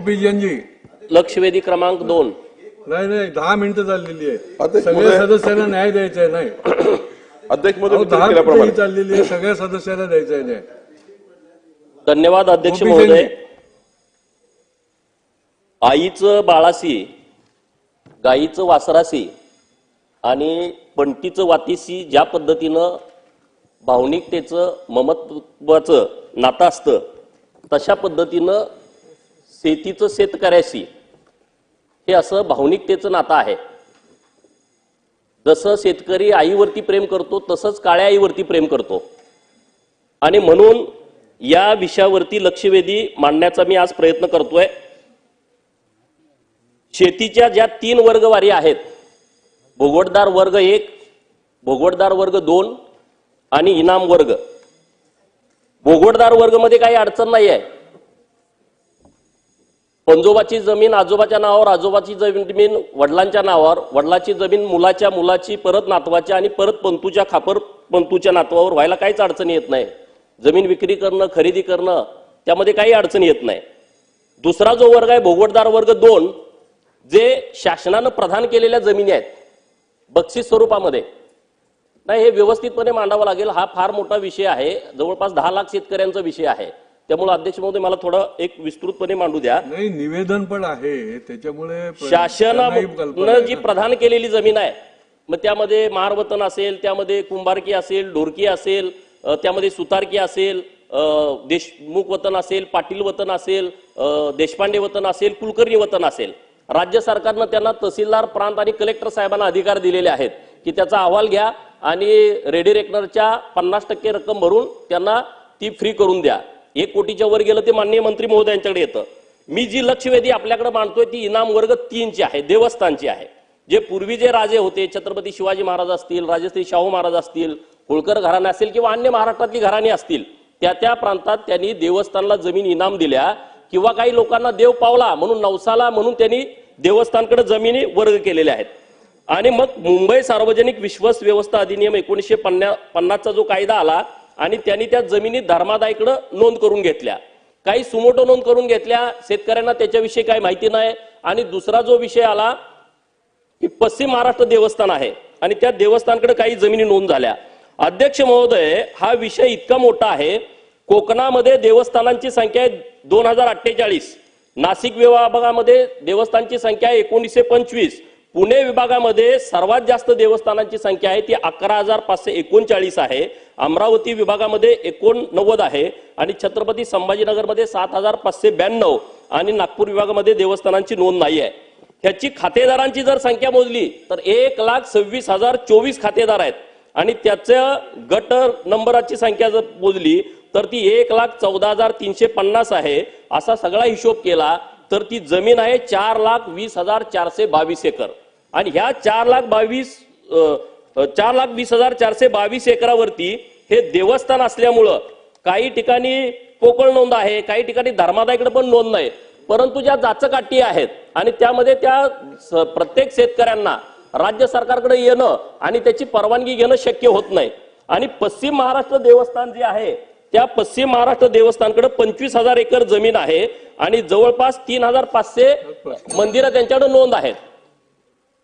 गोपीजनजी लक्षवेधी क्रमांक दोन. नाही नाही दहा मिनिटं चाललेली आहे अध्यक्ष सगळ्या महोदय- सदस्यांना न्याय द्यायचा आहे नाही. अध्यक्ष महोदय अहो, विचार दहा मिनिटं केल्याप्रमाणे ही चाललेली आहे सगळ्या सदस्यांना द्यायचा आहे न्याय धन्यवाद अध्यक्ष. महोदय. आईचं बाळासी गाईचं वासरासी आणि पंटीचं वातीसी ज्या पद्धतीनं भावनिकतेचं ममत्वाचं नातं असतं तशा पद्धतीनं शेतीचं शेतकऱ्याशी हे असं भावनिकतेचं नातं आहे. जसं शेतकरी आईवरती प्रेम करतो तसंच काळ्या आईवरती प्रेम करतो. आणि म्हणून या विषयावरती लक्षवेधी मांडण्याचा मी आज प्रयत्न करतोय. शेतीच्या ज्या तीन वर्गवारी आहेत भोगवटदार वर्ग एक भोगवटदार वर्ग दोन आणि इनाम वर्ग. भोगवटदार वर्गमध्ये काही अडचण नाही आहे पंजोबाची जमीन आजोबाच्या नावावर आजोबाची जमीन वडिलांच्या नावावर वडिलाची जमीन मुलाच्या मुलाची परत नातवाच्या आणि परत पंतूच्या खापर पंतूच्या नातवावर व्हायला काहीच अडचण येत नाही. जमीन विक्री करणं खरेदी करणं त्यामध्ये काही अडचण येत नाही. दुसरा जो वर्ग आहे भोगवटदार वर्ग दोन जे शासनानं प्रदान केलेल्या जमिनी आहेत बक्षीस स्वरूपामध्ये. नाही हे व्यवस्थितपणे मांडावं लागेल. हा फार मोठा विषय आहे. जवळपास दहा लाख शेतकऱ्यांचा विषय आहे. त्यामुळे अध्यक्ष महोदय मला थोडं एक विस्तृतपणे मांडू द्या. नाही निवेदन पण आहे. त्याच्यामुळे शासनानं जी. प्रदान केलेली जमीन आहे मग त्यामध्ये महारवतन असेल त्यामध्ये कुंभारकी असेल ढोरकी असेल त्यामध्ये सुतारकी असेल देशमुख वतन असेल पाटील वतन असेल देशपांडे वतन असेल कुलकर्णी वतन असेल. राज्य सरकारनं त्यांना तहसीलदार प्रांत आणि कलेक्टर साहेबांना अधिकार दिलेले आहेत की त्याचा अहवाल घ्या आणि रेडी रेकनरच्या पन्नास टक्के रक्कम भरून त्यांना ती फ्री करून द्या. एक कोटीच्या वर गेलं ते माननीय मंत्री महोदयांच्याकडे येतं. मी जी लक्षवेधी आपल्याकडे मांडतोय ती इनाम वर्ग तीनची आहे देवस्थानची आहे. जे पूर्वी जे राजे होते छत्रपती शिवाजी महाराज असतील राजश्री शाहू महाराज असतील होळकर घराणे असतील किंवा अन्य महाराष्ट्रातली घराणी असतील त्या त्या प्रांतात त्यांनी देवस्थानला जमीन इनाम दिल्या किंवा काही लोकांना देव पावला म्हणून नवसाला म्हणून त्यांनी देवस्थानकडे जमिनी वर्ग केलेल्या आहेत. आणि मग मुंबई सार्वजनिक विश्वास व्यवस्था अधिनियम एकोणीसशे पन्ना पन्नासचा जो कायदा आला आणि त्यांनी त्या जमिनी धर्मादायकडं नोंद करून घेतल्या. काही सुमोटो नोंद करून घेतल्या. शेतकऱ्यांना त्याच्याविषयी काही माहिती नाही. आणि दुसरा जो विषय आला की पश्चिम महाराष्ट्र देवस्थान आहे. आणि त्या देवस्थानकडे काही जमिनी नोंद झाल्या. अध्यक्ष महोदय हा विषय इतका मोठा आहे. कोकणामध्ये देवस्थानांची संख्या आहे दोन हजार अठ्ठेचाळीस. नाशिक विभागामध्ये देवस्थानची संख्या आहे एकोणीसशे पंचवीस. पुणे विभागामध्ये सर्वात जास्त देवस्थानांची संख्या आहे ती अकरा हजार पाचशे एकोणचाळीस आहे. अमरावती विभागामध्ये एकोणनव्वद आहे आणि छत्रपती संभाजीनगरमध्ये सात हजार पाचशे ब्याण्णव आणि नागपूर विभागामध्ये देवस्थानांची नोंद नाही आहे. ह्याची खातेदारांची जर संख्या मोजली तर एक लाख सव्वीस हजार चोवीस खातेदार आहेत. आणि त्याच्या गट नंबराची संख्या जर मोजली तर ती एक लाख चौदा हजार तीनशे पन्नास आहे. असा सगळा हिशोब केला तर ती जमीन आहे चार लाख वीस हजार चारशे बावीस एकर. आणि ह्या चार लाख बावीस चार लाख वीस हजार चारशे बावीस एकरावरती हे देवस्थान असल्यामुळं काही ठिकाणी पोकळ नोंद आहे काही ठिकाणी धर्मादायकडे पण नोंद नाही. परंतु ज्या जाचकाठी आहेत आणि त्यामध्ये त्या प्रत्येक शेतकऱ्यांना राज्य सरकारकडे येणं आणि त्याची परवानगी घेणं शक्य होत नाही. आणि पश्चिम महाराष्ट्र देवस्थान जे आहे त्या पश्चिम महाराष्ट्र देवस्थानकडे पंचवीस हजार एकर जमीन आहे आणि जवळपास तीन हजार पाचशे मंदिरं त्यांच्याकडे नोंद आहेत.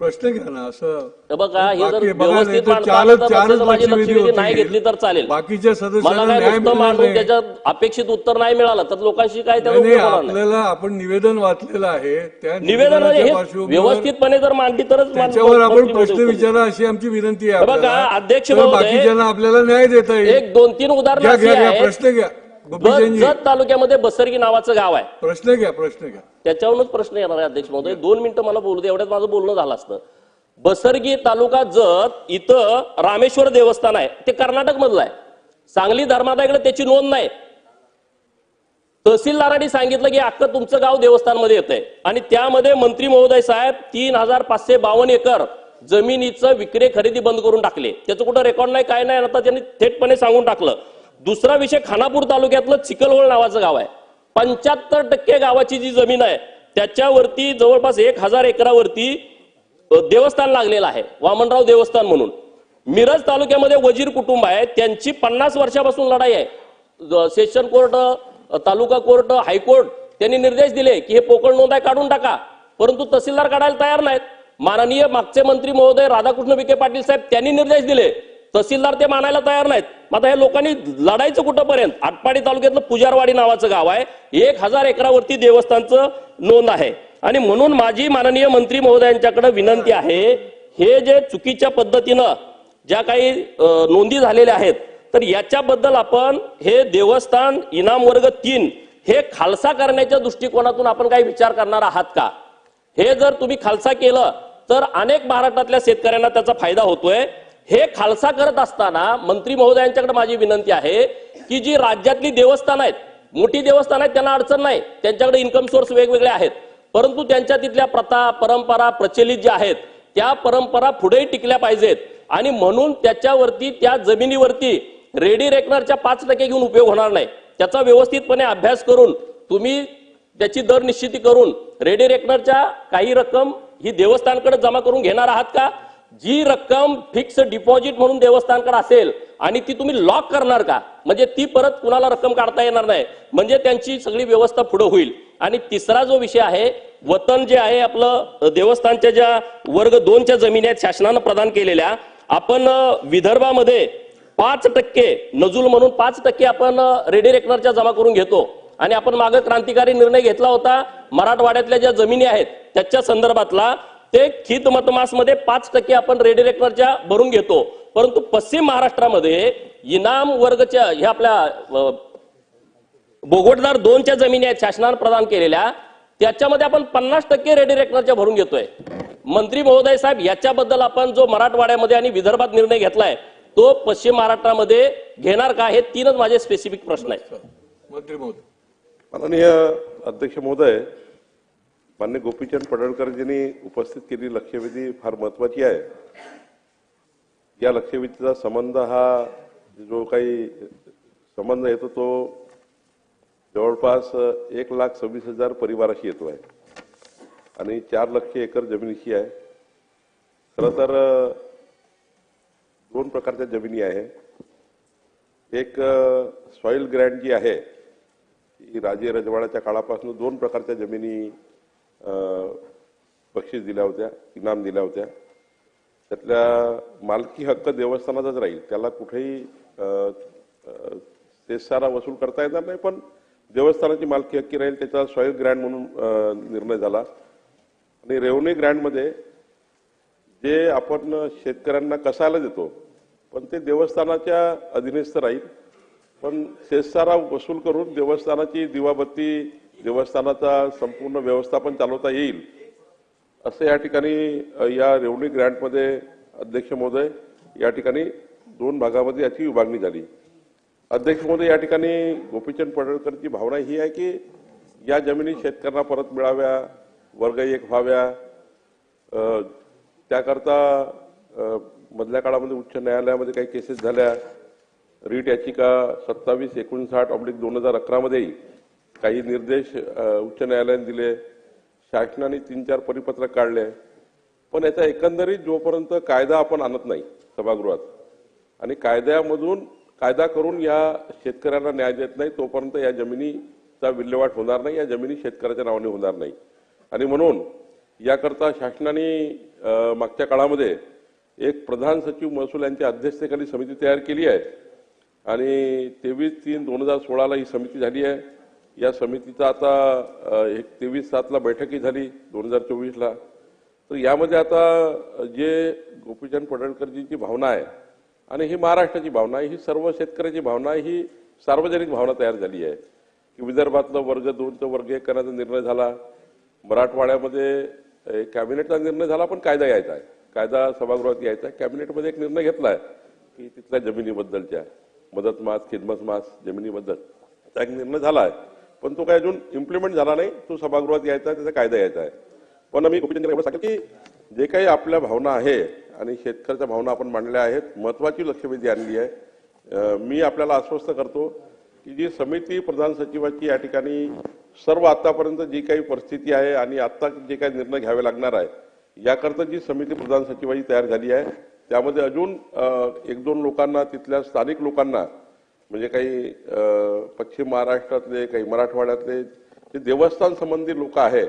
प्रश्न घ्या ना असं. बघा हे जर व्यवस्थित नाही माझी लक्षवेधी. घेतली तर चालेल. बाकीच्या मला काय मांडून त्याच्यात अपेक्षित उत्तर नाही मिळालं तर लोकांशी काय. आपल्याला आपण निवेदन वाचलेलं आहे त्या निवेदन व्यवस्थितपणे जर मांडली तरच त्याच्यावर आपण प्रश्न विचारा अशी आमची विनंती आहे बघा. अध्यक्ष बाकीच्यांना आपल्याला न्याय देता येईल. एक दोन तीन उदाहरणं प्रश्न घ्या. जत तालुक्यामध्ये बसरगी नावाचं गाव आहे. प्रश्न घ्या प्रश्न घ्या. त्याच्यावरूनच प्रश्न येणार आहे अध्यक्ष महोदय. दोन मिनिटं मला बोलू दे एवढ्यात माझं बोलणं झालं असतं. बसरगी तालुका जत इथं रामेश्वर देवस्थान आहे. ते कर्नाटक मधलं आहे. सांगली धर्मादायकडे त्याची नोंद नाही. तहसीलदारांनी सांगितलं की अख्खं तुमचं गाव देवस्थानमध्ये येतंय. आणि त्यामध्ये मंत्री महोदय साहेब तीन हजार पाचशे बावन्न एकर जमिनीचं विक्री खरेदी बंद करून टाकले. त्याचं कुठं रेकॉर्ड नाही काय नाही आता त्यांनी थेटपणे सांगून टाकलं. दुसरा विषय खानापूर तालुक्यातलं चिखलवळ नावाचं गाव आहे. पंच्याहत्तर टक्के गावाची जी जमीन आहे त्याच्यावरती जवळपास एक हजार एकरावरती देवस्थान लागलेलं आहे. वामनराव देवस्थान म्हणून. मिरज तालुक्यामध्ये वजीर कुटुंब आहे. त्यांची पन्नास वर्षापासून लढाई आहे. Session court taluka court high court त्यांनी निर्देश दिले की हे पोकळ नोंदाय काढून टाका. परंतु तहसीलदार काढायला तयार नाहीत. माननीय मागचे मंत्री महोदय राधाकृष्ण विखे पाटील साहेब त्यांनी निर्देश दिले तहसीलदार ते मानायला तयार नाहीत. मग आता हे लोकांनी लढायचं कुठंपर्यंत? आटपाडी तालुक्यातलं पुजारवाडी नावाचं गाव आहे. एक हजार एकरावरती देवस्थानचं नोंद आहे. आणि म्हणून माझी माननीय मंत्री महोदयांच्याकडे विनंती आहे हे जे चुकीच्या पद्धतीनं ज्या काही नोंदी झालेल्या आहेत तर याच्याबद्दल आपण हे देवस्थान इनाम वर्ग तीन हे खालसा करण्याच्या दृष्टिकोनातून आपण काही विचार करणार आहात का? हे जर तुम्ही खालसा केलं तर अनेक महाराष्ट्रातल्या शेतकऱ्यांना त्याचा फायदा होतोय. हे खालसा करत असताना मंत्री महोदयांच्याकडे माझी विनंती आहे की जी राज्यातली देवस्थानं आहेत मोठी देवस्थान आहेत त्यांना अडचण नाही. त्यांच्याकडे इन्कम सोर्स वेगवेगळे आहेत. परंतु त्यांच्या तिथल्या प्रथा परंपरा प्रचलित ज्या आहेत त्या परंपरा पुढेही टिकल्या पाहिजेत. आणि म्हणून त्याच्यावरती त्या जमिनीवरती रेडी रेकनरच्या पाच टक्के घेऊन उपयोग होणार नाही. त्याचा व्यवस्थितपणे अभ्यास करून तुम्ही त्याची दर निश्चिती करून रेडी रेकनरच्या काही रक्कम ही देवस्थानकडे जमा करून घेणार आहात का? जी रक्कम फिक्स डिपॉझिट म्हणून देवस्थानकडे असेल आणि ती तुम्ही लॉक करणार का? म्हणजे ती परत कुणाला रक्कम काढता येणार नाही. म्हणजे त्यांची सगळी व्यवस्था पुढे होईल. आणि तिसरा जो विषय आहे वतन जे आहे आपलं देवस्थानच्या ज्या वर्ग दोनच्या जमिनी आहेत शासनानं प्रदान केलेल्या आपण विदर्भामध्ये पाच टक्के नजूल म्हणून पाच टक्के आपण रेडी रेकनरच्या जमा करून घेतो. आणि आपण मागे क्रांतिकारी निर्णय घेतला होता मराठवाड्यातल्या ज्या जमिनी आहेत त्याच्या संदर्भातला ते खित मतमासमध्ये पाच टक्के आपण रेडी रेकनरच्या भरून घेतो. परंतु पश्चिम महाराष्ट्रामध्ये इनाम वर्गच्या ह्या आपल्या बोगोटदार दोनच्या जमिनी आहेत शासनानं प्रदान केलेल्या. त्याच्यामध्ये आपण पन्नास टक्के रेडी रेकनरच्या भरून घेतोय. मंत्री महोदय साहेब याच्याबद्दल आपण जो मराठवाड्यामध्ये आणि विदर्भात निर्णय घेतलाय तो पश्चिम महाराष्ट्रामध्ये घेणार का? हे तीनच माझे स्पेसिफिक प्रश्न आहेत. मंत्री महोदय. माननीय अध्यक्ष महोदय मान्य गोपीचंद पडळकरजींनी उपस्थित केलेली लक्षवेधी फार महत्वाची आहे. या लक्षवेधीचा संबंध हा जो काही संबंध येतो तो जवळपास एक लाख सव्वीस हजार परिवाराशी येतो आहे. आणि चार लक्ष एकर जमिनीशी आहे. खरं तर दोन प्रकारच्या जमिनी आहे. एक सॉइल ग्रँड जी आहे ही राजे रजवाड्याच्या काळापासून दोन प्रकारच्या जमिनी बक्षीस दिल्या होत्या इनाम दिल्या होत्या. त्यातल्या मालकी हक्क देवस्थानाचाच राहील. त्याला कुठेही अ, सेसारा वसूल करता येणार नाही पण देवस्थानाची मालकी हक्की राहील त्याचा स्वयं ग्रँड म्हणून निर्णय झाला. आणि रेवन्यू ग्रँडमध्ये जे आपण शेतकऱ्यांना कसायला देतो पण ते देवस्थानाच्या अधीनस्थ राहील. पण सेसारा वसूल करून देवस्थानाची दिवाबत्ती देवस्थानाचा संपूर्ण व्यवस्थापन चालवता येईल असं या ठिकाणी या रेवन्यू ग्रँटमध्ये अध्यक्ष महोदय या ठिकाणी दोन भागामध्ये याची विभागणी झाली. अध्यक्ष महोदय या ठिकाणी गोपीचंद पडळकरची भावना ही आहे की या जमिनी शेतकऱ्यांना परत मिळाव्या वर्ग एक व्हाव्या त्याकरता मधल्या काळामध्ये उच्च न्यायालयामध्ये काही केसेस झाल्या. रीट याचिका सत्तावीस एकोणसाठ ऑब्लिक दोन हजार अकरामध्येही काही निर्देश उच्च न्यायालयाने दिले शासनाने तीन चार परिपत्रक काढले पण याचा एकंदरीत जोपर्यंत कायदा आपण आणत नाही सभागृहात आणि कायद्यामधून कायदा करून या शेतकऱ्यांना न्याय देत नाही तोपर्यंत या जमिनीचा विल्हेवाट होणार नाही या जमिनी शेतकऱ्याच्या नावाने होणार नाही. आणि म्हणून याकरता शासनाने मागच्या काळामध्ये एक प्रधान सचिव महसूल यांच्या अध्यक्षतेखाली समिती तयार केली आहे. आणि तेवीस तीन दोन हजार सोळाला ही समिती झाली आहे. या समितीचा आता एक तेवीस सातला बैठकही झाली दोन हजार चोवीसला. तर यामध्ये आता जे गोपीचंद पडळकरजींची भावना आहे आणि ही महाराष्ट्राची भावना आहे ही सर्व शेतकऱ्याची भावना आहे ही सार्वजनिक भावना तयार झाली आहे. की विदर्भातलं वर्ग दोनचं वर्ग एक करण्याचा निर्णय झाला. मराठवाड्यामध्ये कॅबिनेटचा निर्णय झाला पण कायदा यायचा आहे. कायदा सभागृहात यायचा आहे. कॅबिनेटमध्ये एक निर्णय घेतला आहे की तिथल्या जमिनीबद्दलच्या मदत मास खिदमत मास जमिनीबद्दल. त्याचा एक निर्णय झाला आहे. पण तो काय अजून इम्प्लिमेंट झाला नाही. तो सभागृहात यायचा आहे त्याचा कायदा यायचा आहे. पण मी गोपीचंद एवढं सांगेल की जे काही आपल्या भावना आहे आणि शेतकऱ्याच्या भावना आपण मांडल्या आहेत महत्वाची लक्षवेधी आणली आहे. मी आपल्याला आश्वस्त करतो की जी समिती प्रधान सचिवाची या ठिकाणी सर्व आतापर्यंत जी काही परिस्थिती आहे आणि आत्ता जे काही निर्णय घ्यावे लागणार आहे याकरता जी समिती प्रधान सचिवाची तयार झाली आहे त्यामध्ये अजून एक दोन लोकांना तिथल्या स्थानिक लोकांना म्हणजे काही पश्चिम महाराष्ट्रातले काही मराठवाड्यातले जे देवस्थान संबंधी लोक आहेत